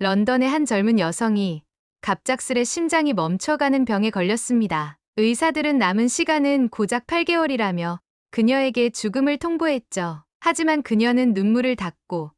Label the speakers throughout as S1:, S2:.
S1: 런던의 한 젊은 여성이 갑작스레 심장이 멈춰가는 병에 걸렸습니다. 의사들은 남은 시간은 고작 8개월이라며 그녀에게 죽음을 통보했죠. 하지만 그녀는 눈물을 닦고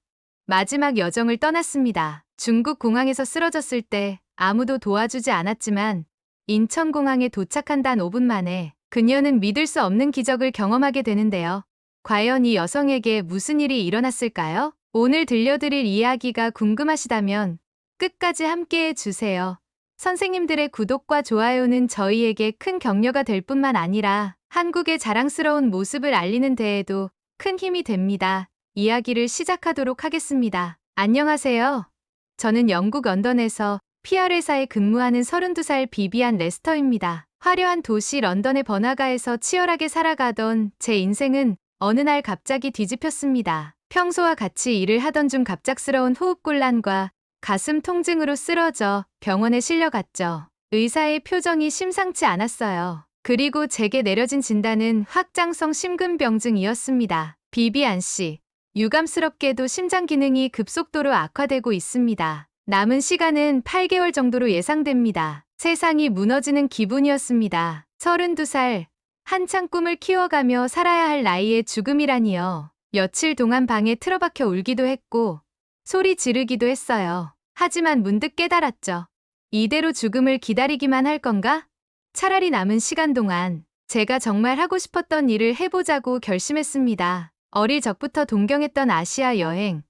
S1: 마지막 여정을 떠났습니다. 중국 공항에서 쓰러졌을 때 아무도 도와주지 않았지만 인천공항에 도착한 단 5분 만에 그녀는 믿을 수 없는 기적을 경험하게 되는데요. 과연 이 여성에게 무슨 일이 일어났을까요? 오늘 들려드릴 이야기가 궁금하시다면 끝까지 함께 해 주세요. 선생님들의 구독과 좋아요는 저희에게 큰 격려가 될 뿐만 아니라 한국의 자랑스러운 모습을 알리는 데에도 큰 힘이 됩니다. 이야기를 시작하도록 하겠습니다. 안녕하세요. 저는 영국 런던에서 PR 회사에 근무하는 32살 비비안 레스터입니다. 화려한 도시 런던의 번화가에서 치열하게 살아가던 제 인생은 어느 날 갑자기 뒤집혔습니다. 평소와 같이 일을 하던 중 갑작스러운 호흡곤란과 가슴 통증으로 쓰러져 병원에 실려갔죠. 의사의 표정이 심상치 않았어요. 그리고 제게 내려진 진단은 확장성 심근병증이었습니다. 비비안 씨, 유감스럽게도 심장 기능이 급속도로 악화되고 있습니다. 남은 시간은 8개월 정도로 예상됩니다. 세상이 무너지는 기분이었습니다. 32살, 한창 꿈을 키워가며 살아야 할 나이에 죽음이라니요. 며칠 동안 방에 틀어박혀 울기도 했고, 소리 지르기도 했어요. 하지만 문득 깨달았죠. 이대로 죽음을 기다리기만 할 건가? 차라리 남은 시간 동안 제가 정말 하고 싶었던 일을 해보자고 결심했습니다. 어릴 적부터 동경했던 아시아 여행.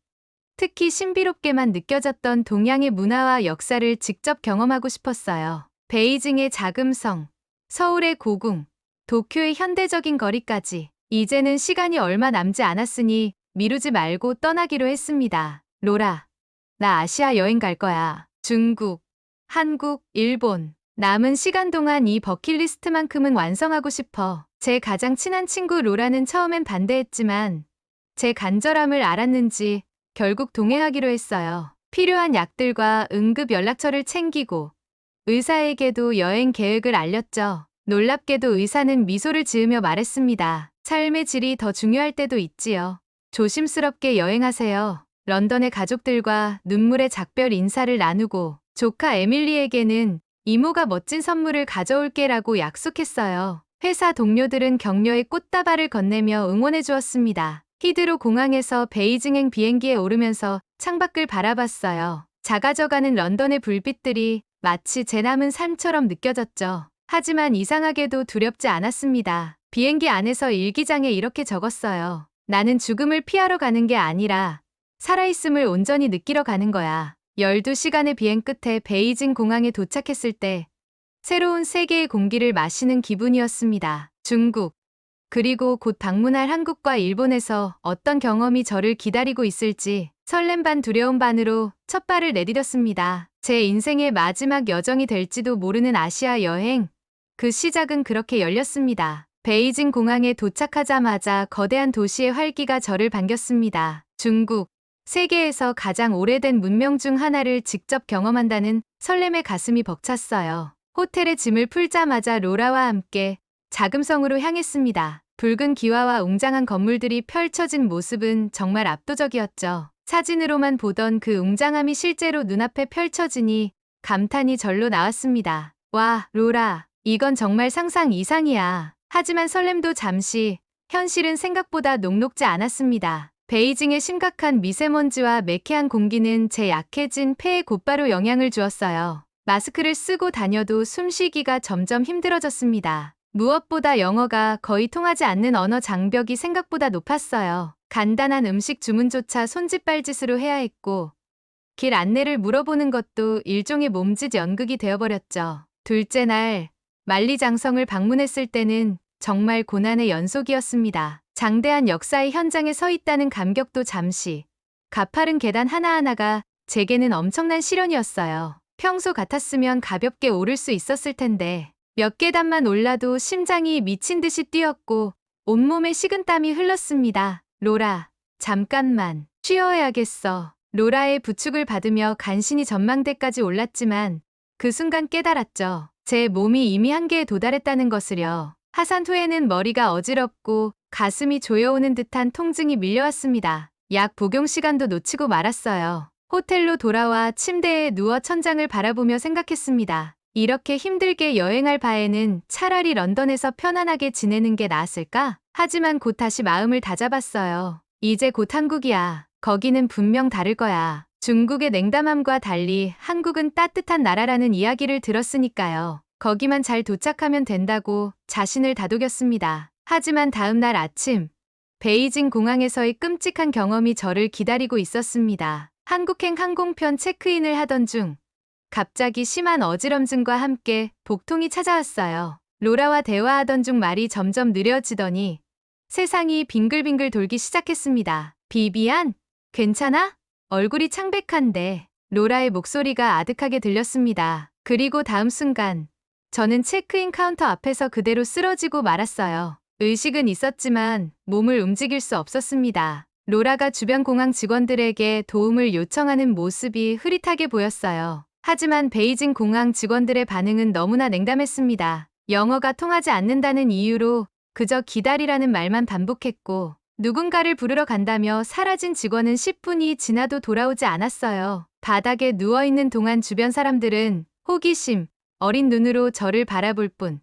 S1: 특히 신비롭게만 느껴졌던 동양의 문화와 역사를 직접 경험하고 싶었어요. 베이징의 자금성, 서울의 고궁, 도쿄의 현대적인 거리까지. 이제는 시간이 얼마 남지 않았으니 미루지 말고 떠나기로 했습니다. 로라, 나 아시아 여행 갈 거야. 중국, 한국, 일본. 남은 시간 동안 이 버킷리스트만큼은 완성하고 싶어. 제 가장 친한 친구 로라는 처음엔 반대했지만 제 간절함을 알았는지 결국 동행하기로 했어요. 필요한 약들과 응급 연락처를 챙기고 의사에게도 여행 계획을 알렸죠. 놀랍게도 의사는 미소를 지으며 말했습니다. 삶의 질이 더 중요할 때도 있지요. 조심스럽게 여행하세요. 런던의 가족들과 눈물의 작별 인사를 나누고 조카 에밀리에게는 이모가 멋진 선물을 가져올게라고 약속했어요. 회사 동료들은 격려의 꽃다발을 건네며 응원해 주었습니다. 히드로 공항에서 베이징행 비행기에 오르면서 창밖을 바라봤어요. 작아져가는 런던의 불빛들이 마치 제 남은 삶처럼 느껴졌죠. 하지만 이상하게도 두렵지 않았습니다. 비행기 안에서 일기장에 이렇게 적었어요. 나는 죽음을 피하러 가는 게 아니라 살아있음을 온전히 느끼러 가는 거야. 12시간의 비행 끝에 베이징 공항에 도착했을 때 새로운 세계의 공기를 마시는 기분이었습니다. 중국. 그리고 곧 방문할 한국과 일본에서 어떤 경험이 저를 기다리고 있을지 설렘 반 두려움 반으로 첫 발을 내디뎠습니다. 제 인생의 마지막 여정이 될지도 모르는 아시아 여행. 그 시작은 그렇게 열렸습니다. 베이징 공항에 도착하자마자 거대한 도시의 활기가 저를 반겼습니다. 중국. 세계에서 가장 오래된 문명 중 하나를 직접 경험한다는 설렘의 가슴이 벅찼어요. 호텔에 짐을 풀자마자 로라와 함께 자금성으로 향했습니다. 붉은 기와와 웅장한 건물들이 펼쳐진 모습은 정말 압도적이었죠. 사진으로만 보던 그 웅장함이 실제로 눈앞에 펼쳐지니 감탄이 절로 나왔습니다. 와, 로라, 이건 정말 상상 이상이야. 하지만 설렘도 잠시, 현실은 생각보다 녹록지 않았습니다. 베이징의 심각한 미세먼지와 매캐한 공기는 제 약해진 폐에 곧바로 영향을 주었어요. 마스크를 쓰고 다녀도 숨쉬기가 점점 힘들어졌습니다. 무엇보다 영어가 거의 통하지 않는 언어 장벽이 생각보다 높았어요. 간단한 음식 주문조차 손짓발짓으로 해야 했고, 길 안내를 물어보는 것도 일종의 몸짓 연극이 되어버렸죠. 둘째 날, 만리장성을 방문했을 때는 정말 고난의 연속이었습니다. 장대한 역사의 현장에 서 있다는 감격도 잠시, 가파른 계단 하나하나가 제게는 엄청난 시련이었어요. 평소 같았으면 가볍게 오를 수 있었을 텐데, 몇 계단만 올라도 심장이 미친 듯이 뛰었고, 온몸에 식은땀이 흘렀습니다. 로라, 잠깐만, 쉬어야겠어. 로라의 부축을 받으며 간신히 전망대까지 올랐지만, 그 순간 깨달았죠. 제 몸이 이미 한계에 도달했다는 것을요. 하산 후에는 머리가 어지럽고 가슴이 조여오는 듯한 통증이 밀려왔습니다. 약 복용 시간도 놓치고 말았어요. 호텔로 돌아와 침대에 누워 천장을 바라보며 생각했습니다. 이렇게 힘들게 여행할 바에는 차라리 런던에서 편안하게 지내는 게 나았을까? 하지만 곧 다시 마음을 다잡았어요. 이제 곧 한국이야. 거기는 분명 다를 거야. 중국의 냉담함과 달리 한국은 따뜻한 나라라는 이야기를 들었으니까요. 거기만 잘 도착하면 된다고 자신을 다독였습니다. 하지만 다음 날 아침, 베이징 공항에서의 끔찍한 경험이 저를 기다리고 있었습니다. 한국행 항공편 체크인을 하던 중 갑자기 심한 어지럼증과 함께 복통이 찾아왔어요. 로라와 대화하던 중 말이 점점 느려지더니 세상이 빙글빙글 돌기 시작했습니다. 비비안, 괜찮아? 얼굴이 창백한데 로라의 목소리가 아득하게 들렸습니다. 그리고 다음 순간 저는 체크인 카운터 앞에서 그대로 쓰러지고 말았어요. 의식은 있었지만 몸을 움직일 수 없었습니다. 로라가 주변 공항 직원들에게 도움을 요청하는 모습이 흐릿하게 보였어요. 하지만 베이징 공항 직원들의 반응은 너무나 냉담했습니다. 영어가 통하지 않는다는 이유로 그저 기다리라는 말만 반복했고 누군가를 부르러 간다며 사라진 직원은 10분이 지나도 돌아오지 않았어요. 바닥에 누워있는 동안 주변 사람들은 호기심, 어린 눈으로 저를 바라볼 뿐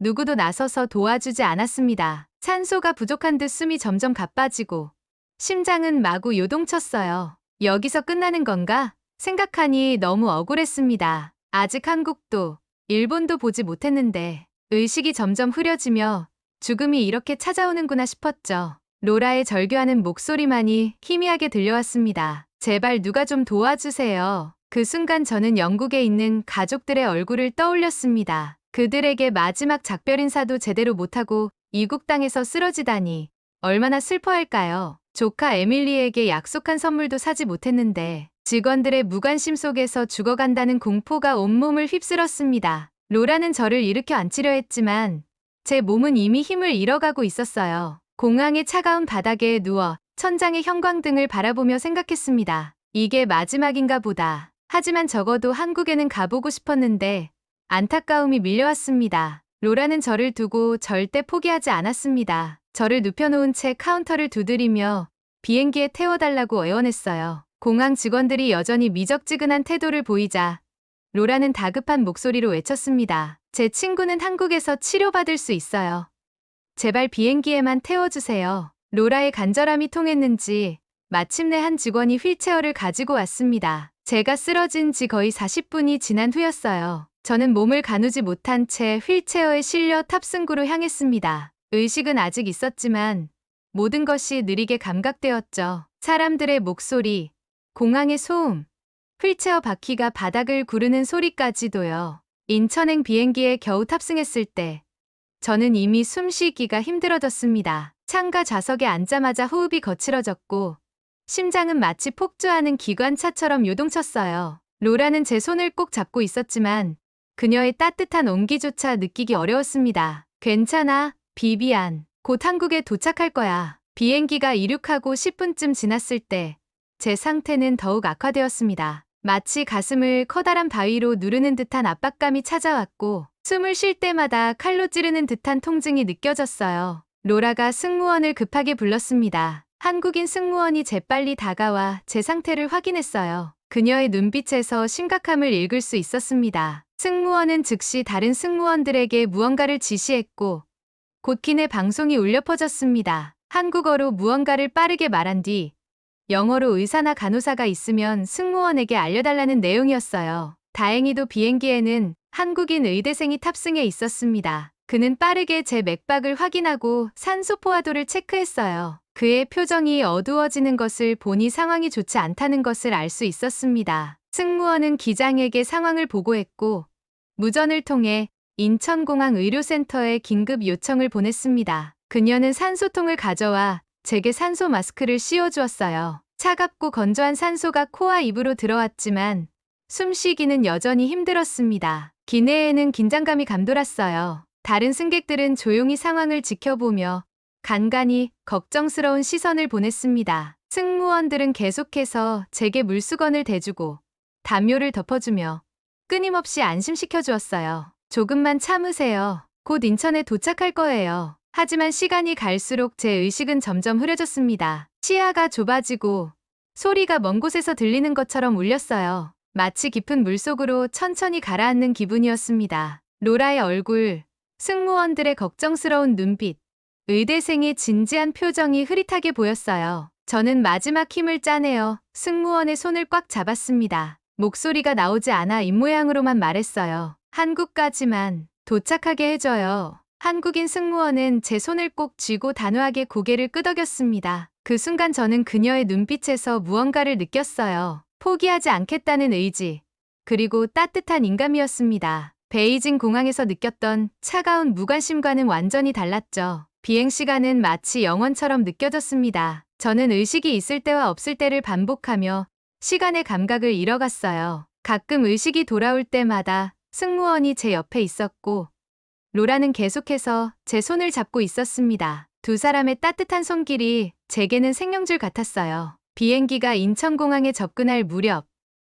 S1: 누구도 나서서 도와주지 않았습니다. 산소가 부족한 듯 숨이 점점 가빠지고 심장은 마구 요동쳤어요. 여기서 끝나는 건가? 생각하니 너무 억울했습니다. 아직 한국도 일본도 보지 못했는데 의식이 점점 흐려지며 죽음이 이렇게 찾아오는구나 싶었죠. 로라의 절규하는 목소리만이 희미하게 들려왔습니다. 제발 누가 좀 도와주세요. 그 순간 저는 영국에 있는 가족들의 얼굴을 떠올렸습니다. 그들에게 마지막 작별 인사도 제대로 못하고 이국 땅에서 쓰러지다니 얼마나 슬퍼할까요? 조카 에밀리에게 약속한 선물도 사지 못했는데 직원들의 무관심 속에서 죽어간다는 공포가 온몸을 휩쓸었습니다. 로라는 저를 일으켜 앉히려 했지만 제 몸은 이미 힘을 잃어가고 있었어요. 공항의 차가운 바닥에 누워 천장의 형광등을 바라보며 생각했습니다. 이게 마지막인가 보다. 하지만 적어도 한국에는 가보고 싶었는데 안타까움이 밀려왔습니다. 로라는 저를 두고 절대 포기하지 않았습니다. 저를 눕혀놓은 채 카운터를 두드리며 비행기에 태워달라고 애원했어요. 공항 직원들이 여전히 미적지근한 태도를 보이자 로라는 다급한 목소리로 외쳤습니다. 제 친구는 한국에서 치료받을 수 있어요. 제발 비행기에만 태워주세요. 로라의 간절함이 통했는지 마침내 한 직원이 휠체어를 가지고 왔습니다. 제가 쓰러진 지 거의 40분이 지난 후였어요. 저는 몸을 가누지 못한 채 휠체어에 실려 탑승구로 향했습니다. 의식은 아직 있었지만 모든 것이 느리게 감각되었죠. 사람들의 목소리, 공항의 소음, 휠체어 바퀴가 바닥을 구르는 소리까지도요. 인천행 비행기에 겨우 탑승했을 때 저는 이미 숨 쉬기가 힘들어졌습니다. 창가 좌석에 앉자마자 호흡이 거칠어졌고 심장은 마치 폭주하는 기관차처럼 요동쳤어요. 로라는 제 손을 꼭 잡고 있었지만 그녀의 따뜻한 온기조차 느끼기 어려웠습니다. 괜찮아, 비비안. 곧 한국에 도착할 거야. 비행기가 이륙하고 10분쯤 지났을 때 제 상태는 더욱 악화되었습니다. 마치 가슴을 커다란 바위로 누르는 듯한 압박감이 찾아왔고 숨을 쉴 때마다 칼로 찌르는 듯한 통증이 느껴졌어요. 로라가 승무원을 급하게 불렀습니다. 한국인 승무원이 재빨리 다가와 제 상태를 확인했어요. 그녀의 눈빛에서 심각함을 읽을 수 있었습니다. 승무원은 즉시 다른 승무원들에게 무언가를 지시했고 곧기내 방송이 울려 퍼졌습니다. 한국어로 무언가를 빠르게 말한 뒤 영어로 의사나 간호사가 있으면 승무원에게 알려달라는 내용이었어요. 다행히도 비행기에는 한국인 의대생이 탑승해 있었습니다. 그는 빠르게 제 맥박을 확인하고 산소 포화도를 체크했어요. 그의 표정이 어두워지는 것을 보니 상황이 좋지 않다는 것을 알 수 있었습니다. 승무원은 기장에게 상황을 보고했고 무전을 통해 인천공항 의료센터에 긴급 요청을 보냈습니다. 그녀는 산소통을 가져와 제게 산소 마스크를 씌워주었어요. 차갑고 건조한 산소가 코와 입으로 들어왔지만 숨쉬기는 여전히 힘들었습니다. 기내에는 긴장감이 감돌았어요. 다른 승객들은 조용히 상황을 지켜보며 간간히 걱정스러운 시선을 보냈습니다. 승무원들은 계속해서 제게 물수건을 대주고 담요를 덮어주며 끊임없이 안심시켜 주었어요. 조금만 참으세요. 곧 인천에 도착할 거예요. 하지만 시간이 갈수록 제 의식은 점점 흐려졌습니다. 시야가 좁아지고 소리가 먼 곳에서 들리는 것처럼 울렸어요. 마치 깊은 물속으로 천천히 가라앉는 기분이었습니다. 로라의 얼굴, 승무원들의 걱정스러운 눈빛, 의대생의 진지한 표정이 흐릿하게 보였어요. 저는 마지막 힘을 짜내어 승무원의 손을 꽉 잡았습니다. 목소리가 나오지 않아 입모양으로만 말했어요. 한국까지만 도착하게 해줘요. 한국인 승무원은 제 손을 꼭 쥐고 단호하게 고개를 끄덕였습니다. 그 순간 저는 그녀의 눈빛에서 무언가를 느꼈어요. 포기하지 않겠다는 의지, 그리고 따뜻한 인감이었습니다. 베이징 공항에서 느꼈던 차가운 무관심과는 완전히 달랐죠. 비행 시간은 마치 영원처럼 느껴졌습니다. 저는 의식이 있을 때와 없을 때를 반복하며 시간의 감각을 잃어갔어요. 가끔 의식이 돌아올 때마다 승무원이 제 옆에 있었고, 로라는 계속해서 제 손을 잡고 있었습니다. 두 사람의 따뜻한 손길이 제게는 생명줄 같았어요. 비행기가 인천공항에 접근할 무렵,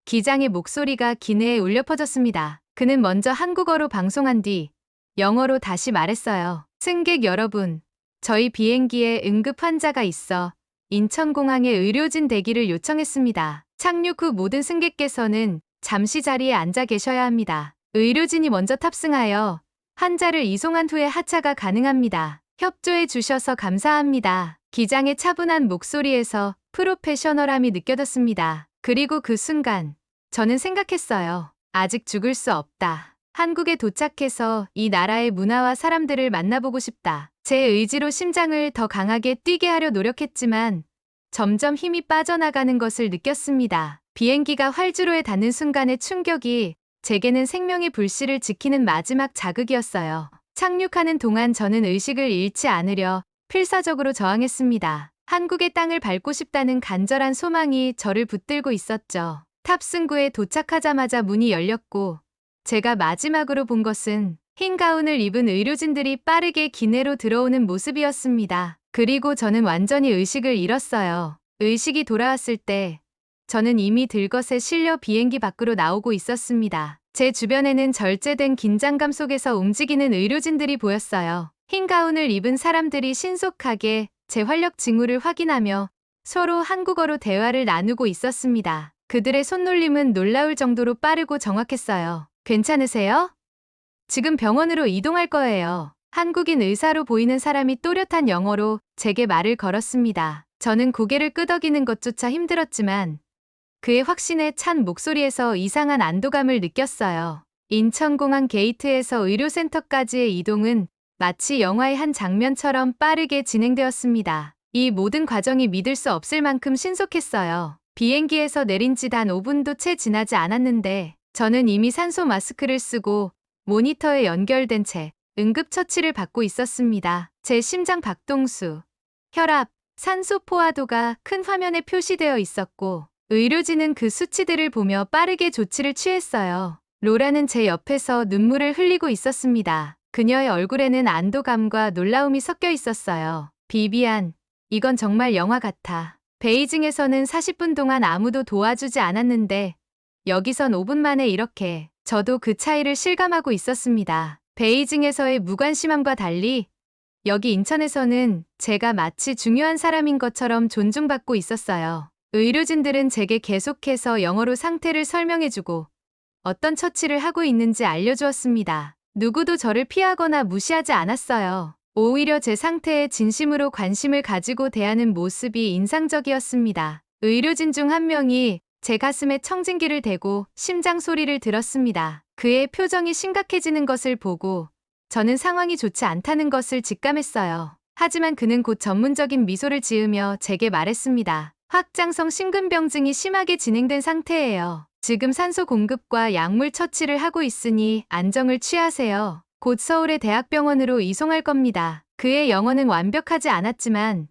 S1: 기장의 목소리가 기내에 울려 퍼졌습니다. 그는 먼저 한국어로 방송한 뒤 영어로 다시 말했어요. 승객 여러분, 저희 비행기에 응급 환자가 있어 인천공항에 의료진 대기를 요청했습니다. 착륙 후 모든 승객께서는 잠시 자리에 앉아 계셔야 합니다. 의료진이 먼저 탑승하여 환자를 이송한 후에 하차가 가능합니다. 협조해 주셔서 감사합니다. 기장의 차분한 목소리에서 프로페셔널함이 느껴졌습니다. 그리고 그 순간 저는 생각했어요. 아직 죽을 수 없다. 한국에 도착해서 이 나라의 문화와 사람들을 만나보고 싶다. 제 의지로 심장을 더 강하게 뛰게 하려 노력했지만 점점 힘이 빠져나가는 것을 느꼈습니다. 비행기가 활주로에 닿는 순간의 충격이 제게는 생명의 불씨를 지키는 마지막 자극이었어요. 착륙하는 동안 저는 의식을 잃지 않으려 필사적으로 저항했습니다. 한국의 땅을 밟고 싶다는 간절한 소망이 저를 붙들고 있었죠. 탑승구에 도착하자마자 문이 열렸고 제가 마지막으로 본 것은 흰 가운을 입은 의료진들이 빠르게 기내로 들어오는 모습이었습니다. 그리고 저는 완전히 의식을 잃었어요. 의식이 돌아왔을 때 저는 이미 들것에 실려 비행기 밖으로 나오고 있었습니다. 제 주변에는 절제된 긴장감 속에서 움직이는 의료진들이 보였어요. 흰 가운을 입은 사람들이 신속하게 제 활력 징후를 확인하며 서로 한국어로 대화를 나누고 있었습니다. 그들의 손놀림은 놀라울 정도로 빠르고 정확했어요. 괜찮으세요? 지금 병원으로 이동할 거예요. 한국인 의사로 보이는 사람이 또렷한 영어로 제게 말을 걸었습니다. 저는 고개를 끄덕이는 것조차 힘들었지만 그의 확신에 찬 목소리에서 이상한 안도감을 느꼈어요. 인천공항 게이트에서 의료센터까지의 이동은 마치 영화의 한 장면처럼 빠르게 진행되었습니다. 이 모든 과정이 믿을 수 없을 만큼 신속했어요. 비행기에서 내린 지 단 5분도 채 지나지 않았는데 저는 이미 산소 마스크를 쓰고 모니터에 연결된 채 응급처치를 받고 있었습니다. 제 심장 박동수, 혈압, 산소 포화도가 큰 화면에 표시되어 있었고 의료진은 그 수치들을 보며 빠르게 조치를 취했어요. 로라는 제 옆에서 눈물을 흘리고 있었습니다. 그녀의 얼굴에는 안도감과 놀라움이 섞여 있었어요. 비비안, 이건 정말 영화 같아. 베이징에서는 40분 동안 아무도 도와주지 않았는데 여기선 5분 만에 이렇게 저도 그 차이를 실감하고 있었습니다. 베이징에서의 무관심함과 달리 여기 인천에서는 제가 마치 중요한 사람인 것처럼 존중받고 있었어요. 의료진들은 제게 계속해서 영어로 상태를 설명해주고 어떤 처치를 하고 있는지 알려주었습니다. 누구도 저를 피하거나 무시하지 않았어요. 오히려 제 상태에 진심으로 관심을 가지고 대하는 모습이 인상적이었습니다. 의료진 중 한 명이 제 가슴에 청진기를 대고 심장 소리를 들었습니다. 그의 표정이 심각해지는 것을 보고 저는 상황이 좋지 않다는 것을 직감했어요. 하지만 그는 곧 전문적인 미소를 지으며 제게 말했습니다. 확장성 심근병증이 심하게 진행된 상태예요. 지금 산소 공급과 약물 처치를 하고 있으니 안정을 취하세요. 곧 서울의 대학병원으로 이송할 겁니다. 그의 영어는 완벽하지 않았지만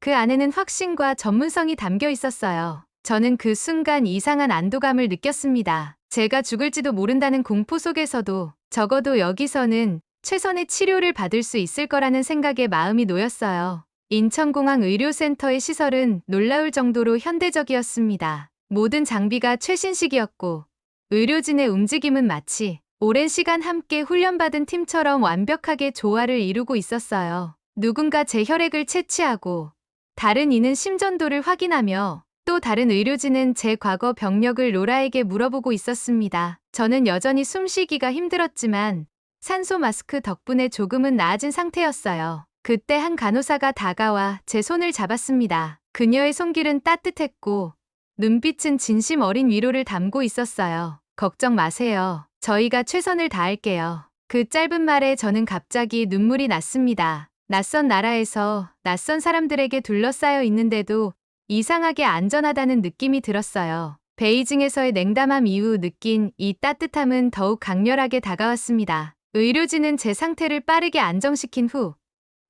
S1: 그 안에는 확신과 전문성이 담겨 있었어요. 저는 그 순간 이상한 안도감을 느꼈습니다. 제가 죽을지도 모른다는 공포 속에서도 적어도 여기서는 최선의 치료를 받을 수 있을 거라는 생각에 마음이 놓였어요. 인천공항 의료센터의 시설은 놀라울 정도로 현대적이었습니다. 모든 장비가 최신식이었고 의료진의 움직임은 마치 오랜 시간 함께 훈련받은 팀처럼 완벽하게 조화를 이루고 있었어요. 누군가 제 혈액을 채취하고 다른 이는 심전도를 확인하며 또 다른 의료진은 제 과거 병력을 로라에게 물어보고 있었습니다. 저는 여전히 숨쉬기가 힘들었지만 산소 마스크 덕분에 조금은 나아진 상태였어요. 그때 한 간호사가 다가와 제 손을 잡았습니다. 그녀의 손길은 따뜻했고 눈빛은 진심 어린 위로를 담고 있었어요. 걱정 마세요. 저희가 최선을 다할게요. 그 짧은 말에 저는 갑자기 눈물이 났습니다. 낯선 나라에서 낯선 사람들에게 둘러싸여 있는데도 이상하게 안전하다는 느낌이 들었어요. 베이징에서의 냉담함 이후 느낀 이 따뜻함은 더욱 강렬하게 다가왔습니다. 의료진은 제 상태를 빠르게 안정시킨 후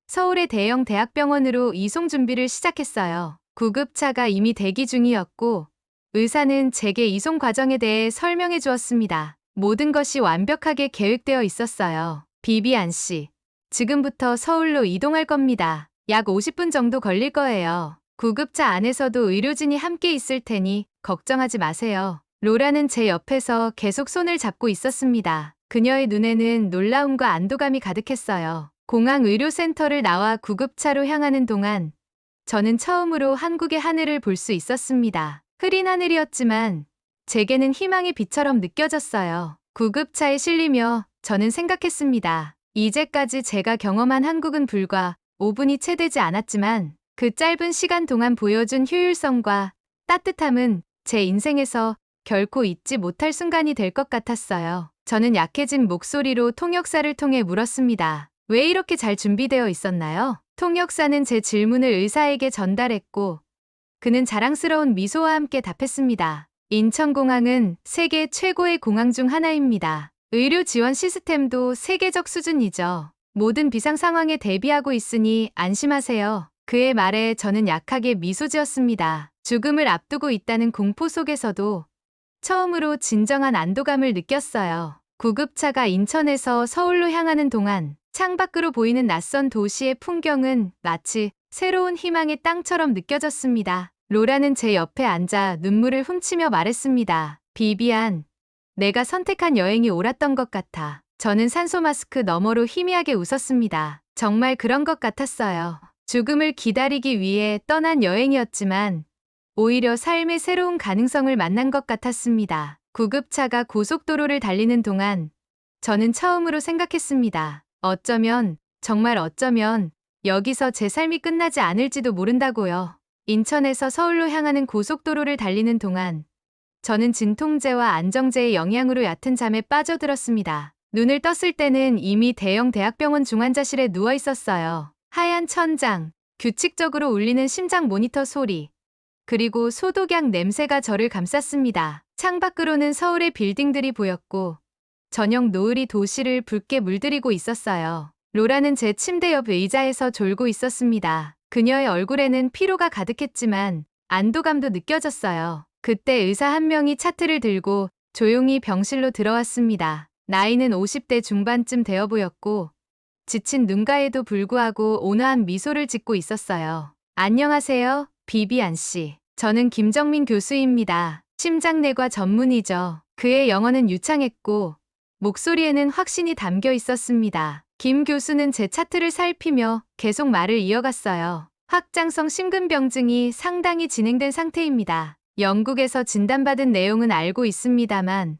S1: 서울의 대형 대학병원으로 이송 준비를 시작했어요. 구급차가 이미 대기 중이었고 의사는 제게 이송 과정에 대해 설명해 주었습니다. 모든 것이 완벽하게 계획되어 있었어요. 비비안 씨, 지금부터 서울로 이동할 겁니다. 약 50분 정도 걸릴 거예요. 구급차 안에서도 의료진이 함께 있을 테니 걱정하지 마세요. 로라는 제 옆에서 계속 손을 잡고 있었습니다. 그녀의 눈에는 놀라움과 안도감이 가득했어요. 공항 의료센터를 나와 구급차로 향하는 동안 저는 처음으로 한국의 하늘을 볼 수 있었습니다. 흐린 하늘이었지만 제게는 희망의 빛처럼 느껴졌어요. 구급차에 실리며 저는 생각했습니다. 이제까지 제가 경험한 한국은 불과 5분이 채 되지 않았지만 그 짧은 시간 동안 보여준 효율성과 따뜻함은 제 인생에서 결코 잊지 못할 순간이 될 것 같았어요. 저는 약해진 목소리로 통역사를 통해 물었습니다. 왜 이렇게 잘 준비되어 있었나요? 통역사는 제 질문을 의사에게 전달했고 그는 자랑스러운 미소와 함께 답했습니다. 인천공항은 세계 최고의 공항 중 하나입니다. 의료 지원 시스템도 세계적 수준이죠. 모든 비상 상황에 대비하고 있으니 안심하세요. 그의 말에 저는 약하게 미소 지었습니다. 죽음을 앞두고 있다는 공포 속에서도 처음으로 진정한 안도감을 느꼈어요. 구급차가 인천에서 서울로 향하는 동안 창밖으로 보이는 낯선 도시의 풍경은 마치 새로운 희망의 땅처럼 느껴졌습니다. 로라는 제 옆에 앉아 눈물을 훔치며 말했습니다. 비비안, 내가 선택한 여행이 옳았던 것 같아. 저는 산소 마스크 너머로 희미하게 웃었습니다. 정말 그런 것 같았어요. 죽음을 기다리기 위해 떠난 여행이었지만 오히려 삶의 새로운 가능성을 만난 것 같았습니다. 구급차가 고속도로를 달리는 동안 저는 처음으로 생각했습니다. 어쩌면, 정말 어쩌면 여기서 제 삶이 끝나지 않을지도 모른다고요. 인천에서 서울로 향하는 고속도로를 달리는 동안 저는 진통제와 안정제의 영향으로 얕은 잠에 빠져들었습니다. 눈을 떴을 때는 이미 대형 대학병원 중환자실에 누워 있었어요. 하얀 천장, 규칙적으로 울리는 심장 모니터 소리, 그리고 소독약 냄새가 저를 감쌌습니다. 창밖으로는 서울의 빌딩들이 보였고 저녁 노을이 도시를 붉게 물들이고 있었어요. 로라는 제 침대 옆 의자에서 졸고 있었습니다. 그녀의 얼굴에는 피로가 가득했지만 안도감도 느껴졌어요. 그때 의사 한 명이 차트를 들고 조용히 병실로 들어왔습니다. 나이는 50대 중반쯤 되어 보였고 지친 눈가에도 불구하고 온화한 미소를 짓고 있었어요. 안녕하세요, 비비안 씨. 저는 김정민 교수입니다. 심장내과 전문이죠. 그의 영어는 유창했고 목소리에는 확신이 담겨 있었습니다. 김 교수는 제 차트를 살피며 계속 말을 이어갔어요. 확장성 심근병증이 상당히 진행된 상태입니다. 영국에서 진단받은 내용은 알고 있습니다만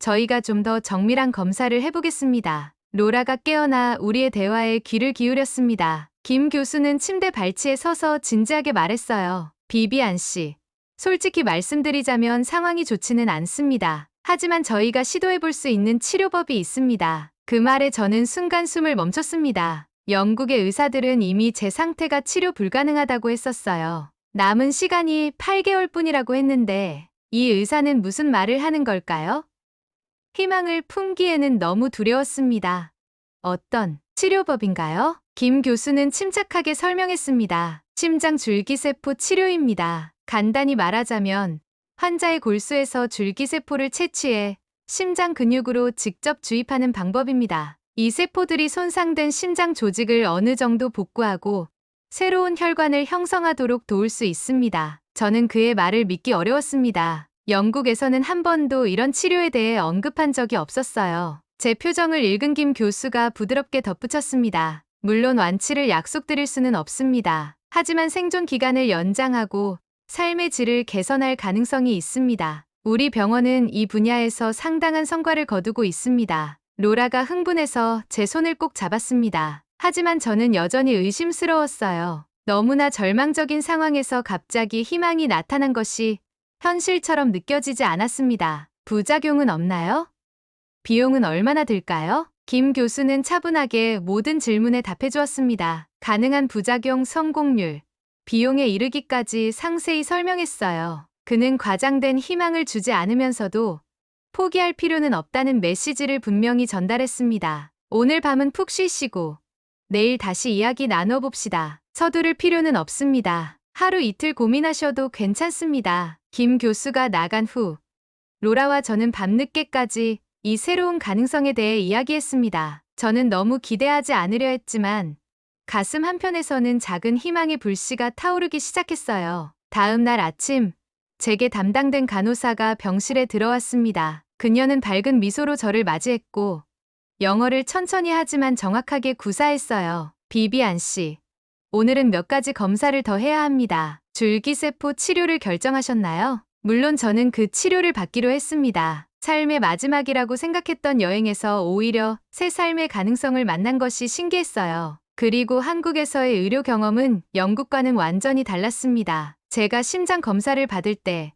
S1: 저희가 좀 더 정밀한 검사를 해보겠습니다. 로라가 깨어나 우리의 대화에 귀를 기울였습니다. 김 교수는 침대 발치에 서서 진지하게 말했어요. 비비안 씨. 솔직히 말씀드리자면 상황이 좋지는 않습니다. 하지만 저희가 시도해 볼 수 있는 치료법이 있습니다. 그 말에 저는 순간 숨을 멈췄습니다. 영국의 의사들은 이미 제 상태가 치료 불가능하다고 했었어요. 남은 시간이 8개월 뿐이라고 했는데 이 의사는 무슨 말을 하는 걸까요? 희망을 품기에는 너무 두려웠습니다. 어떤 치료법인가요? 김 교수는 침착하게 설명했습니다. 심장 줄기세포 치료입니다. 간단히 말하자면 환자의 골수에서 줄기세포를 채취해 심장 근육으로 직접 주입하는 방법입니다. 이 세포들이 손상된 심장 조직을 어느 정도 복구하고 새로운 혈관을 형성하도록 도울 수 있습니다. 저는 그의 말을 믿기 어려웠습니다. 영국에서는 한 번도 이런 치료에 대해 언급한 적이 없었어요. 제 표정을 읽은 김 교수가 부드럽게 덧붙였습니다. 물론 완치를 약속드릴 수는 없습니다. 하지만 생존 기간을 연장하고 삶의 질을 개선할 가능성이 있습니다. 우리 병원은 이 분야에서 상당한 성과를 거두고 있습니다. 로라가 흥분해서 제 손을 꼭 잡았습니다. 하지만 저는 여전히 의심스러웠어요. 너무나 절망적인 상황에서 갑자기 희망이 나타난 것이 현실처럼 느껴지지 않았습니다. 부작용은 없나요? 비용은 얼마나 들까요? 김 교수는 차분하게 모든 질문에 답해 주었습니다. 가능한 부작용 성공률, 비용에 이르기까지 상세히 설명했어요. 그는 과장된 희망을 주지 않으면서도 포기할 필요는 없다는 메시지를 분명히 전달했습니다. 오늘 밤은 푹 쉬시고 내일 다시 이야기 나눠봅시다. 서두를 필요는 없습니다. 하루 이틀 고민하셔도 괜찮습니다. 김 교수가 나간 후 로라와 저는 밤늦게까지 이 새로운 가능성에 대해 이야기했습니다. 저는 너무 기대하지 않으려 했지만 가슴 한편에서는 작은 희망의 불씨가 타오르기 시작했어요. 다음 날 아침 제게 담당된 간호사가 병실에 들어왔습니다. 그녀는 밝은 미소로 저를 맞이했고 영어를 천천히 하지만 정확하게 구사했어요. 비비안 씨. 오늘은 몇 가지 검사를 더 해야 합니다. 줄기세포 치료를 결정하셨나요? 물론 저는 그 치료를 받기로 했습니다. 삶의 마지막이라고 생각했던 여행에서 오히려 새 삶의 가능성을 만난 것이 신기했어요. 그리고 한국에서의 의료 경험은 영국과는 완전히 달랐습니다. 제가 심장 검사를 받을 때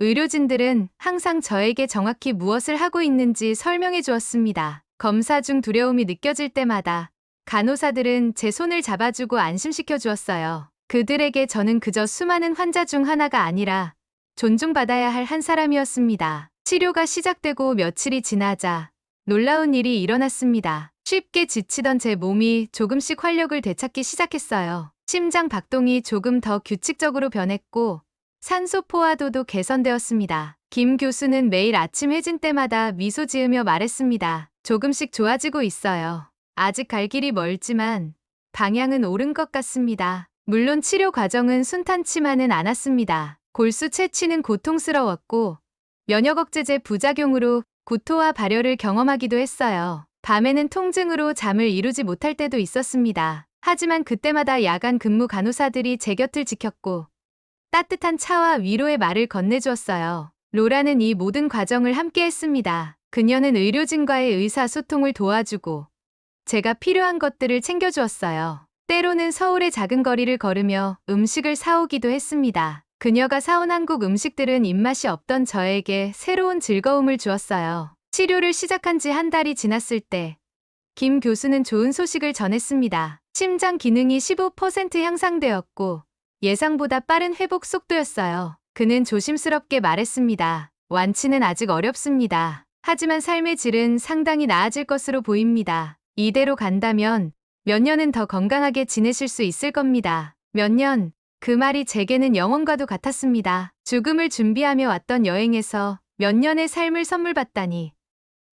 S1: 의료진들은 항상 저에게 정확히 무엇을 하고 있는지 설명해 주었습니다. 검사 중 두려움이 느껴질 때마다 간호사들은 제 손을 잡아주고 안심시켜 주었어요. 그들에게 저는 그저 수많은 환자 중 하나가 아니라 존중받아야 할 한 사람이었습니다. 치료가 시작되고 며칠이 지나자 놀라운 일이 일어났습니다. 쉽게 지치던 제 몸이 조금씩 활력을 되찾기 시작했어요. 심장 박동이 조금 더 규칙적으로 변했고 산소 포화도도 개선되었습니다. 김 교수는 매일 아침 해진 때마다 미소 지으며 말했습니다. 조금씩 좋아지고 있어요. 아직 갈 길이 멀지만 방향은 옳은 것 같습니다. 물론 치료 과정은 순탄치만은 않았습니다. 골수 채취는 고통스러웠고 면역 억제제 부작용으로 구토와 발열을 경험하기도 했어요. 밤에는 통증으로 잠을 이루지 못할 때도 있었습니다. 하지만 그때마다 야간 근무 간호사들이 제 곁을 지켰고 따뜻한 차와 위로의 말을 건네주었어요. 로라는 이 모든 과정을 함께 했습니다. 그녀는 의료진과의 의사소통을 도와주고 제가 필요한 것들을 챙겨주었어요. 때로는 서울의 작은 거리를 걸으며 음식을 사오기도 했습니다. 그녀가 사온 한국 음식들은 입맛이 없던 저에게 새로운 즐거움을 주었어요. 치료를 시작한 지 한 달이 지났을 때, 김 교수는 좋은 소식을 전했습니다. 심장 기능이 15% 향상되었고, 예상보다 빠른 회복 속도였어요. 그는 조심스럽게 말했습니다. 완치는 아직 어렵습니다. 하지만 삶의 질은 상당히 나아질 것으로 보입니다. 이대로 간다면 몇 년은 더 건강하게 지내실 수 있을 겁니다. 몇 년, 그 말이 제게는 영원과도 같았습니다. 죽음을 준비하며 왔던 여행에서 몇 년의 삶을 선물 받다니.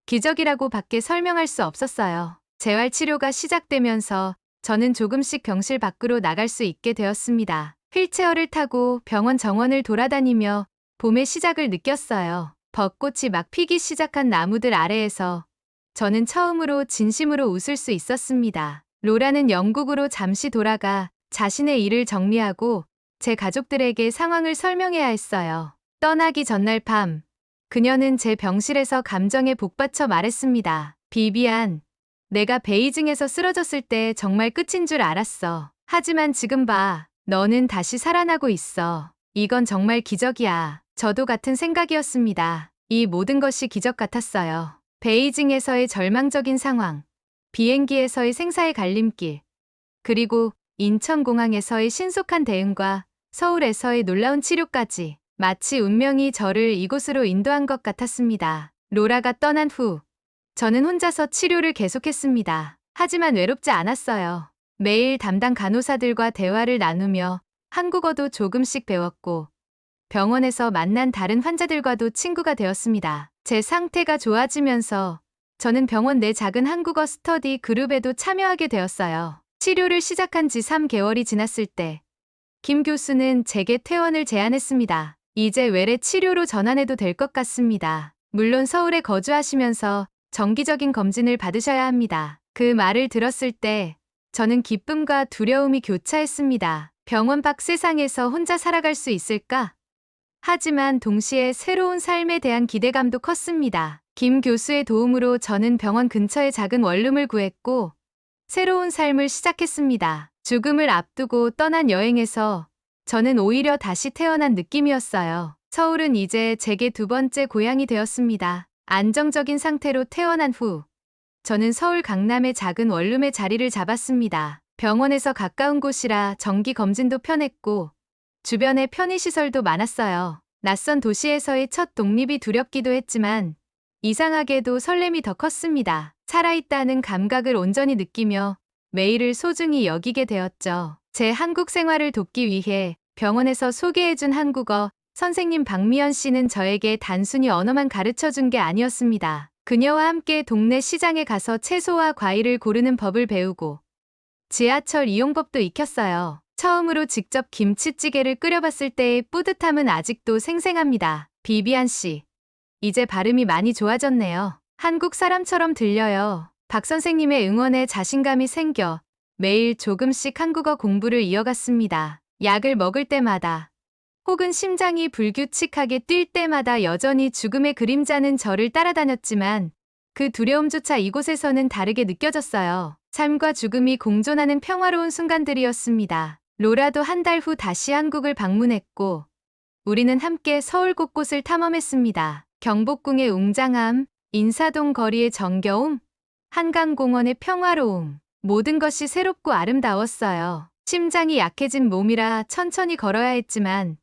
S1: 기적이라고 밖에 설명할 수 없었어요. 재활 치료가 시작되면서 저는 조금씩 병실 밖으로 나갈 수 있게 되었습니다. 휠체어를 타고 병원 정원을 돌아다니며 봄의 시작을 느꼈어요. 벚꽃이 막 피기 시작한 나무들 아래에서 저는 처음으로 진심으로 웃을 수 있었습니다. 로라는 영국으로 잠시 돌아가 자신의 일을 정리하고 제 가족들에게 상황을 설명해야 했어요. 떠나기 전날 밤, 그녀는 제 병실에서 감정에 복받쳐 말했습니다. 비비안, 내가 베이징에서 쓰러졌을 때 정말 끝인 줄 알았어. 하지만 지금 봐. 너는 다시 살아나고 있어. 이건 정말 기적이야. 저도 같은 생각이었습니다. 이 모든 것이 기적 같았어요. 베이징에서의 절망적인 상황, 비행기에서의 생사의 갈림길, 그리고 인천공항에서의 신속한 대응과 서울에서의 놀라운 치료까지 마치 운명이 저를 이곳으로 인도한 것 같았습니다. 로라가 떠난 후 저는 혼자서 치료를 계속했습니다. 하지만 외롭지 않았어요. 매일 담당 간호사들과 대화를 나누며 한국어도 조금씩 배웠고 병원에서 만난 다른 환자들과도 친구가 되었습니다. 제 상태가 좋아지면서 저는 병원 내 작은 한국어 스터디 그룹에도 참여하게 되었어요. 치료를 시작한 지 3개월이 지났을 때, 김 교수는 제게 퇴원을 제안했습니다. 이제 외래 치료로 전환해도 될 것 같습니다. 물론 서울에 거주하시면서 정기적인 검진을 받으셔야 합니다. 그 말을 들었을 때 저는 기쁨과 두려움이 교차했습니다. 병원 밖 세상에서 혼자 살아갈 수 있을까? 하지만 동시에 새로운 삶에 대한 기대감도 컸습니다. 김 교수의 도움으로 저는 병원 근처에 작은 원룸을 구했고 새로운 삶을 시작했습니다. 죽음을 앞두고 떠난 여행에서 저는 오히려 다시 태어난 느낌이었어요. 서울은 이제 제게 두 번째 고향이 되었습니다. 안정적인 상태로 태어난 후 저는 서울 강남의 작은 원룸에 자리를 잡았습니다. 병원에서 가까운 곳이라 정기 검진도 편했고 주변에 편의시설도 많았어요. 낯선 도시에서의 첫 독립이 두렵기도 했지만 이상하게도 설렘이 더 컸습니다. 살아있다는 감각을 온전히 느끼며 매일을 소중히 여기게 되었죠. 제 한국 생활을 돕기 위해 병원에서 소개해준 한국어 선생님 박미연 씨는 저에게 단순히 언어만 가르쳐 준 게 아니었습니다. 그녀와 함께 동네 시장에 가서 채소와 과일을 고르는 법을 배우고 지하철 이용법도 익혔어요. 처음으로 직접 김치찌개를 끓여봤을 때의 뿌듯함은 아직도 생생합니다. 비비안 씨. 이제 발음이 많이 좋아졌네요. 한국 사람처럼 들려요. 박 선생님의 응원에 자신감이 생겨 매일 조금씩 한국어 공부를 이어갔습니다. 약을 먹을 때마다 혹은 심장이 불규칙하게 뛸 때마다 여전히 죽음의 그림자는 저를 따라다녔지만 그 두려움조차 이곳에서는 다르게 느껴졌어요. 삶과 죽음이 공존하는 평화로운 순간들이었습니다. 로라도 한 달 후 다시 한국을 방문했고 우리는 함께 서울 곳곳을 탐험했습니다. 경복궁의 웅장함, 인사동 거리의 정겨움, 한강공원의 평화로움, 모든 것이 새롭고 아름다웠어요. 심장이 약해진 몸이라 천천히 걸어야 했지만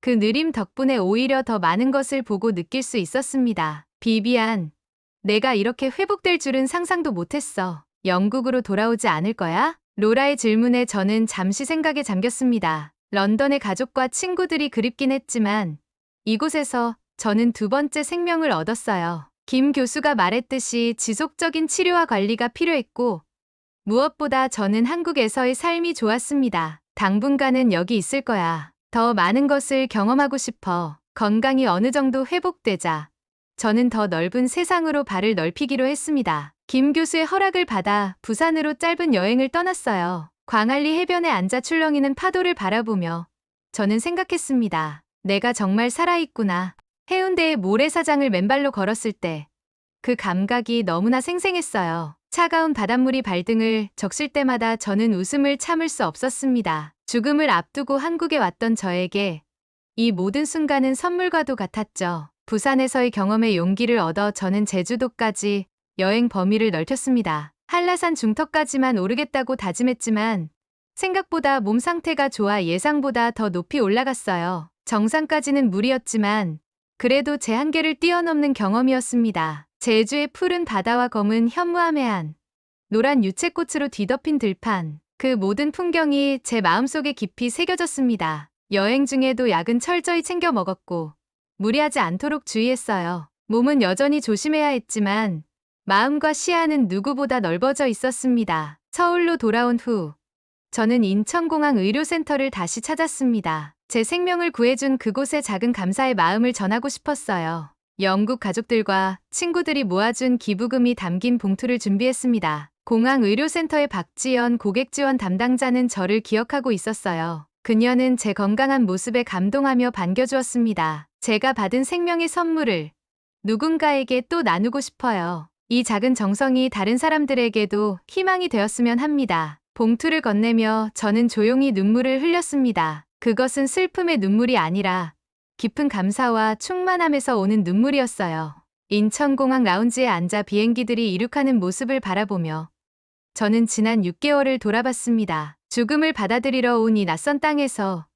S1: 그 느림 덕분에 오히려 더 많은 것을 보고 느낄 수 있었습니다. 비비안, 내가 이렇게 회복될 줄은 상상도 못했어. 영국으로 돌아오지 않을 거야? 로라의 질문에 저는 잠시 생각에 잠겼습니다. 런던의 가족과 친구들이 그립긴 했지만 이곳에서 저는 두 번째 생명을 얻었어요. 김 교수가 말했듯이 지속적인 치료와 관리가 필요했고 무엇보다 저는 한국에서의 삶이 좋았습니다. 당분간은 여기 있을 거야. 더 많은 것을 경험하고 싶어. 건강이 어느 정도 회복되자 저는 더 넓은 세상으로 발을 넓히기로 했습니다. 김 교수의 허락을 받아 부산으로 짧은 여행을 떠났어요. 광안리 해변에 앉아 출렁이는 파도를 바라보며 저는 생각했습니다. 내가 정말 살아있구나. 해운대의 모래사장을 맨발로 걸었을 때 그 감각이 너무나 생생했어요. 차가운 바닷물이 발등을 적실 때마다 저는 웃음을 참을 수 없었습니다. 죽음을 앞두고 한국에 왔던 저에게 이 모든 순간은 선물과도 같았죠. 부산에서의 경험에 용기를 얻어 저는 제주도까지 여행 범위를 넓혔습니다. 한라산 중턱까지만 오르겠다고 다짐했지만 생각보다 몸 상태가 좋아 예상보다 더 높이 올라갔어요. 정상까지는 무리였지만 그래도 제 한계를 뛰어넘는 경험이었습니다. 제주의 푸른 바다와 검은 현무암 해안, 노란 유채꽃으로 뒤덮인 들판, 그 모든 풍경이 제 마음속에 깊이 새겨졌습니다. 여행 중에도 약은 철저히 챙겨 먹었고 무리하지 않도록 주의했어요. 몸은 여전히 조심해야 했지만 마음과 시야는 누구보다 넓어져 있었습니다. 서울로 돌아온 후 저는 인천공항 의료센터를 다시 찾았습니다. 제 생명을 구해준 그곳의 작은 감사의 마음을 전하고 싶었어요. 영국 가족들과 친구들이 모아준 기부금이 담긴 봉투를 준비했습니다. 공항 의료센터의 박지연 고객 지원 담당자는 저를 기억하고 있었어요. 그녀는 제 건강한 모습에 감동하며 반겨주었습니다. 제가 받은 생명의 선물을 누군가에게 또 나누고 싶어요. 이 작은 정성이 다른 사람들에게도 희망이 되었으면 합니다. 봉투를 건네며 저는 조용히 눈물을 흘렸습니다. 그것은 슬픔의 눈물이 아니라 깊은 감사와 충만함에서 오는 눈물이었어요. 인천공항 라운지에 앉아 비행기들이 이륙하는 모습을 바라보며 저는 지난 6개월을 돌아봤습니다. 죽음을 받아들이러 온 이 낯선 땅에서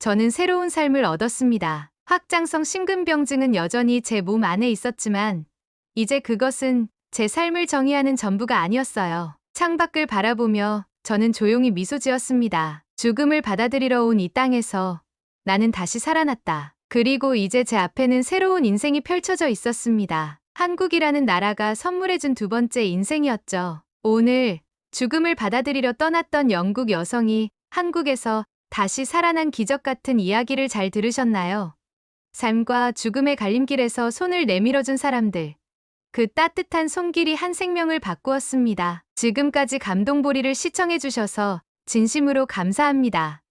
S1: 저는 새로운 삶을 얻었습니다. 확장성 심근병증은 여전히 제 몸 안에 있었지만 이제 그것은 제 삶을 정의하는 전부가 아니었어요. 창밖을 바라보며 저는 조용히 미소 지었습니다. 죽음을 받아들이러 온 이 땅에서 나는 다시 살아났다. 그리고 이제 제 앞에는 새로운 인생이 펼쳐져 있었습니다. 한국이라는 나라가 선물해준 두 번째 인생이었죠. 오늘 죽음을 받아들이려 떠났던 영국 여성이 한국에서 다시 살아난 기적 같은 이야기를 잘 들으셨나요? 삶과 죽음의 갈림길에서 손을 내밀어준 사람들. 그 따뜻한 손길이 한 생명을 바꾸었습니다. 지금까지 감동보리를 시청해주셔서 진심으로 감사합니다.